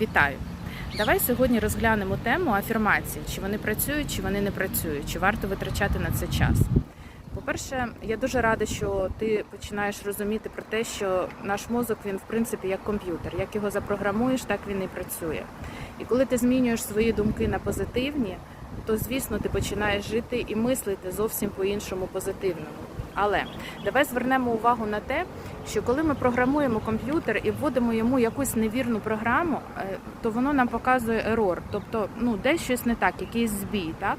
Вітаю! Давай сьогодні розглянемо тему афірмації, чи вони працюють, чи вони не працюють, чи варто витрачати на це час. По-перше, я дуже рада, що ти починаєш розуміти про те, що наш мозок він в принципі як комп'ютер. Як його запрограмуєш, так він і працює. І коли ти змінюєш свої думки на позитивні, то звісно ти починаєш жити і мислити зовсім по-іншому позитивному. Але давай звернемо увагу на те, що коли ми програмуємо комп'ютер і вводимо йому якусь невірну програму, е, то воно нам показує ерор, тобто ну десь щось не так, якийсь збій, так.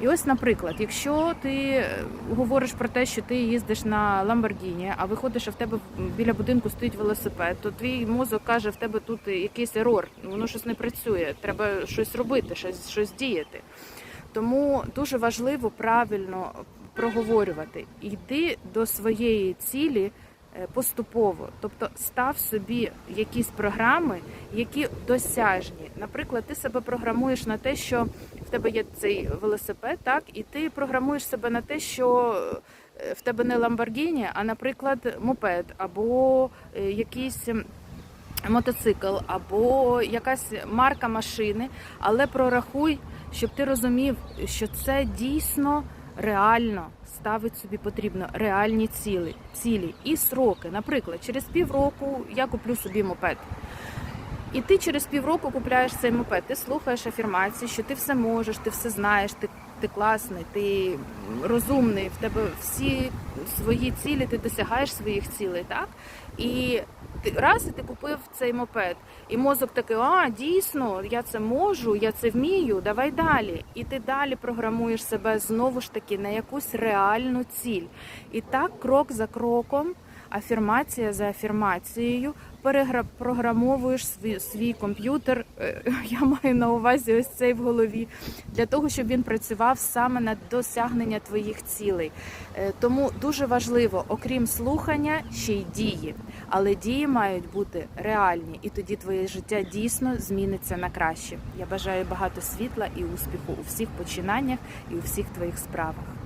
І ось, наприклад, якщо ти е, говориш про те, що ти їздиш на Ламборгіні, а виходиш, а в тебе біля будинку стоїть велосипед, то твій мозок каже, в тебе тут якийсь ерор, воно щось не працює, треба щось робити, щось, щось діяти. Тому дуже важливо правильно проговорювати. Йди до своєї цілі е, поступово, тобто став собі якісь програми, які досяжні. Наприклад, ти себе програмуєш на те, що в тебе є цей велосипед, так, і ти програмуєш себе на те, що е, в тебе не Ламборгіні, а, наприклад, мопед або е, якийсь. Мотоцикл або якась марка машини, але прорахуй, щоб ти розумів, що це дійсно реально ставить собі потрібно реальні цілі, цілі і сроки. Наприклад, через півроку я куплю собі мопед. І ти через півроку купляєш цей мопед, ти слухаєш афірмації, що ти все можеш, ти все знаєш, ти, ти класний, ти розумний, в тебе всі свої цілі, ти досягаєш своїх цілей, так? І ти раз і ти купив цей мопед, і мозок такий, а дійсно, я це можу, я це вмію, давай далі. І ти далі програмуєш себе знову ж таки на якусь реальну ціль. І так, крок за кроком, афірмація за афірмацією, перепрограмовуєш свій, свій комп'ютер. е, Я маю на увазі ось цей в голові, для того, щоб він працював саме на досягнення твоїх цілей. Е, Тому дуже важливо, окрім слухання, ще й дії. Але дії мають бути реальні, і тоді твоє життя дійсно зміниться на краще. Я бажаю багато світла і успіху у всіх починаннях і у всіх твоїх справах.